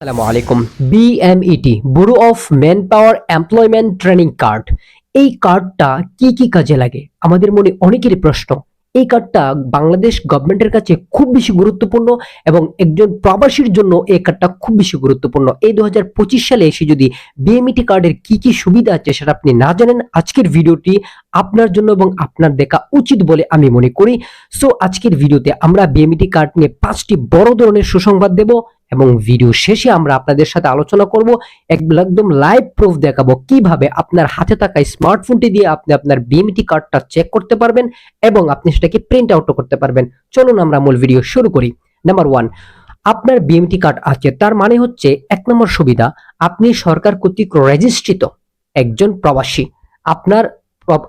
আসসালামু আলাইকুম। BMET bureau of manpower employment training card এই কার্ডটা কি কি কাজে লাগে? আমাদের মনে অনেকেরই প্রশ্ন। এই কার্ডটা বাংলাদেশ গভর্নমেন্টের কাছে খুব বেশি গুরুত্বপূর্ণ এবং একজন প্রবাসীর জন্য এই কার্ডটা খুব বেশি গুরুত্বপূর্ণ। এই দু হাজার পঁচিশ সালে এসে যদি বিএমইটি কার্ডের কি কি সুবিধা আছে সেটা আপনি না জানেন, আজকের ভিডিওটি আপনার জন্য এবং আপনার দেখা উচিত বলে আমি মনে করি। সো আজকের ভিডিওতে আমরা বিএমইটি কার্ড নিয়ে পাঁচটি বড় ধরনের সুসংবাদ দেব। এবং ভিডিও শেষে আমরা আপনাদের সাথে আলোচনা করব, একদম লাইভ প্রুফ দেখাবো কীভাবে আপনার হাতে থাকা স্মার্টফোনটি দিয়ে আপনি আপনার বিএমটি কার্ডটা চেক করতে পারবেন এবং আপনি সেটাকে প্রিন্ট আউট করতে পারবেন। চলুন আমরা মূল ভিডিও শুরু করি। নাম্বার ওয়ান আপনার বিএমটি কার্ড আছে, তার মানে হচ্ছে এক নম্বর সুবিধা, আপনি সরকার কর্তৃক রেজিস্ট্রিত একজন প্রবাসী। আপনার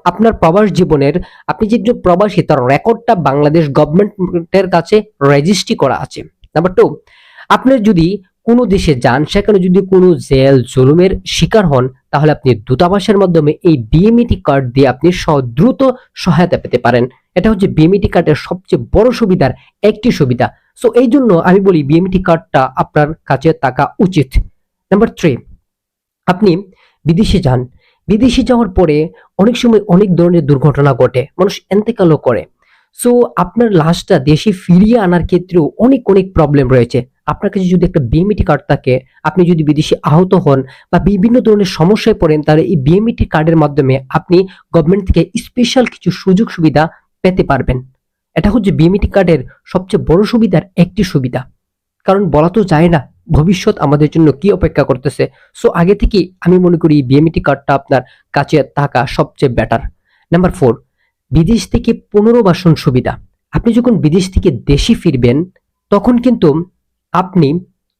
আপনার প্রবাস জীবনের, আপনি যে প্রবাসী, তার রেকর্ডটা বাংলাদেশ গভর্নমেন্টের কাছে রেজিস্ট্রি করা আছে। নাম্বার টু আপনি যদি কোনো দেশে যান, সেখানে যদি কোনো জেল, জুলুমের শিকার হন, তাহলে আপনি দূতাবাসের মাধ্যমে এই বিএমইটি কার্ড দিয়ে আপনি দ্রুত সহায়তা পেতে পারেন। এটা হচ্ছে বিএমইটি কার্ডের সবচেয়ে বড় সুবিধার একটি সুবিধা। সো এই জন্য আমি বলি বিএমইটি কার্ডটা আপনার কাছে থাকা উচিত। নাম্বার থ্রি আপনি বিদেশে যান। বিদেশে যাওয়ার পরে অনেক সময় অনেক ধরনের দুর্ঘটনা ঘটে। মানুষ এন্তেকালও করে। সো আপনার লাশটা দেশে ফিরিয়ে আনার ক্ষেত্রেও অনেক অনেক প্রবলেম রয়েছে। আপনার কাছে যদি একটা বিএমইটি কার্ড থাকে, আপনি যদি বিদেশে আহত হন বা বিভিন্ন ধরনের সমস্যায় পড়েন, তাহলে এই বিএমইটি কার্ডের মাধ্যমে আপনি গভর্নমেন্ট থেকে স্পেশাল কিছু সুযোগ সুবিধা পেতে পারবেন। এটা হচ্ছে বিএমইটি কার্ডের সবচেয়ে বড় সুবিধার একটি সুবিধা। কারণ বলা তো যায় না, ভবিষ্যৎ আমাদের জন্য কি অপেক্ষা করতেছে। সো আগে থেকে আমি মনে করি বিএমইটি কার্ডটা আপনার কাছে থাকা সবচেয়ে বেটার নাম্বার ফোর বিদেশ থেকে পুনর্বাসন সুবিধা। আপনি যখন বিদেশ থেকে দেশে ফিরবেন, তখন কিন্তু আপনি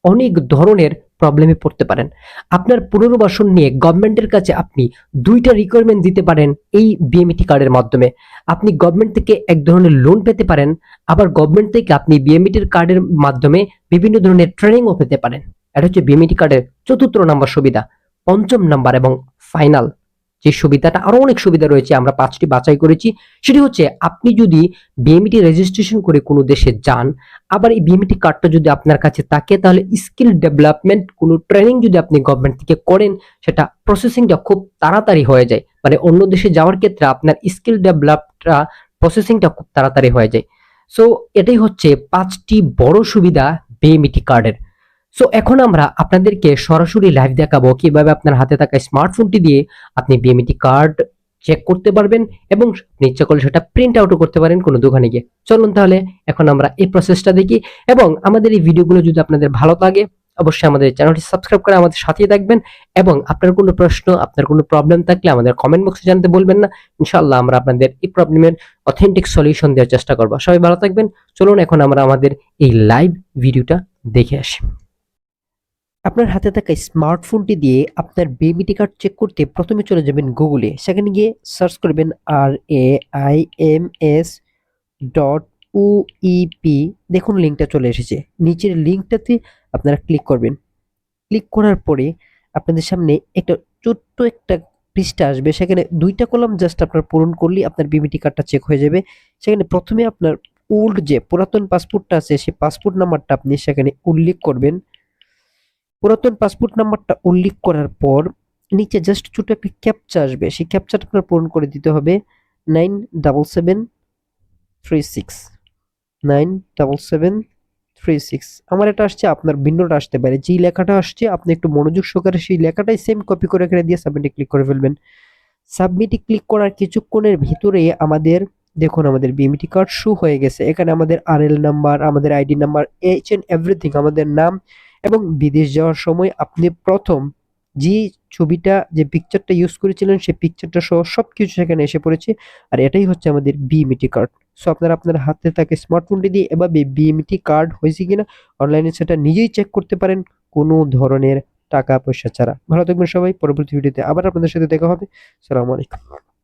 অনেক ধরনের প্রবলেমে পড়তে পারেন। আপনার পুনর্বাসন নিয়ে গভর্নমেন্টের কাছে আপনি দুইটা রিকোয়ারমেন্ট দিতে পারেন এই বিএমইটি কার্ডের মাধ্যমে। আপনি গভর্নমেন্ট থেকে এক ধরনের লোন পেতে পারেন, আবার গভর্নমেন্ট থেকে আপনি বিএমইটির কার্ডের মাধ্যমে বিভিন্ন ধরনের ট্রেনিংও পেতে পারেন। এটা হচ্ছে বিএমইটি কার্ডের চতুর্থ নাম্বার সুবিধা, পঞ্চম নাম্বার এবং ফাইনাল যে সুবিধাটা, আরও অনেক সুবিধা রয়েছে আমরা পাঁচটি বাছাই করেছি। সেটি হচ্ছে আপনি যদি বিএমইটি রেজিস্ট্রেশন করে কোনো দেশে যান, আবার এই বিএমইটি কার্ডটা যদি আপনার কাছে থাকে, তাহলে স্কিল ডেভেলপমেন্ট কোনো ট্রেনিং যদি আপনি গভর্নমেন্ট থেকে করেন, সেটা প্রসেসিংটা খুব তাড়াতাড়ি হয়ে যায়। মানে অন্য দেশে যাওয়ার ক্ষেত্রে আপনার স্কিল ডেভেলপটা প্রসেসিংটা খুব তাড়াতাড়ি হয়ে যায়। সো এটাই হচ্ছে পাঁচটি বড় সুবিধা বিএমইটি কার্ডের সো এখন আমরা আপনাদেরকে সরাসরি লাইভ দেখাবো কীভাবে আপনার হাতে থাকা স্মার্টফোনটি দিয়ে আপনি বিএমইটি কার্ড চেক করতে পারবেন এবং আপনি ইচ্ছা করলে সেটা প্রিন্ট আউটও করতে পারেন কোনো দোকানে গিয়ে। চলুন তাহলে এখন আমরা এই প্রসেসটা দেখি এবং আমাদের এই ভিডিওগুলো যদি আপনাদের ভালো লাগে, অবশ্যই আমাদের চ্যানেলটি সাবস্ক্রাইব করে আমাদের সাথেই থাকবেন এবং আপনার কোনো প্রশ্ন, আপনার কোনো প্রবলেম থাকলে আমাদের কমেন্ট বক্সে জানতে বলবেন না। ইনশাআল্লাহ আমরা আপনাদের এই প্রবলেমের অথেন্টিক সলিউশন দেওয়ার চেষ্টা করব। সবাই ভালো থাকবেন। চলুন এখন আমরা আমাদের এই লাইভ ভিডিওটা দেখে আসি। আপনার হাতে থাকা স্মার্টফোনটি দিয়ে আপনার বিএমইটি কার্ড চেক করতে প্রথমে চলে যাবেন গুগলে সেখানে গিয়ে সার্চ করবেন আর A I M S dot EP দেখুন লিঙ্কটা চলে এসেছে। নিচের লিঙ্কটাতে আপনারা ক্লিক করবেন। ক্লিক করার পরে আপনাদের সামনে একটা ছোট্ট একটা পৃষ্ঠা আসবে। সেখানে দুইটা কলাম জাস্ট আপনার পূরণ করলেই আপনার বিএমইটি কার্ডটা চেক হয়ে যাবে। সেখানে প্রথমে আপনার ওল্ড যে পুরাতন পাসপোর্টটা আছে, সেই পাসপোর্ট নাম্বারটা আপনি সেখানে উল্লেখ করবেন। পুরাতন পাসপোর্ট নাম্বারটা উল্লেখ করার পর নিচে জাস্ট ছোট একটা ক্যাপচা আসবে। সেই ক্যাপচাটা আপনার পূরণ করে দিতে হবে nine double seven three six nine double seven three six আমার এটা আসছে, আপনার ভিন্নটা আসতে পারে। যেই লেখাটা আসছে, আপনি একটু মনোযোগ সহকারে সেই লেখাটাই সেম কপি করে এখানে দিয়ে সাবমিটে ক্লিক করে ফেলবেন। সাবমিটে ক্লিক করার কিছুক্ষণের ভিতরে আমাদের, দেখুন আমাদের বিএমটি কার্ড শু হয়ে গেছে। এখানে আমাদের আরএল নাম্বার আমাদের ID number H and everything আমাদের নাম এবং বিদেশ যাওয়ার সময় আপনি প্রথম যে ছবিটা, যে পিকচারটা ইউজ করেছিলেন, সেই পিকচারটা সহ সব কিছু সেখানে এসে পড়েছে। আর এটাই হচ্ছে আমাদের বিএমইটি কার্ড সো আপনারা আপনার হাতে থাকে স্মার্টফোনটি দিয়ে এভাবে বিএমইটি কার্ড হয়েছে কিনা অনলাইনে সেটা নিজেই চেক করতে পারেন কোনো ধরনের টাকা পয়সা ছাড়া। ভালো থাকবেন সবাই, পরবর্তী ভিডিওতে আবার আপনাদের সাথে দেখা হবে। সালামু আলাইকুম।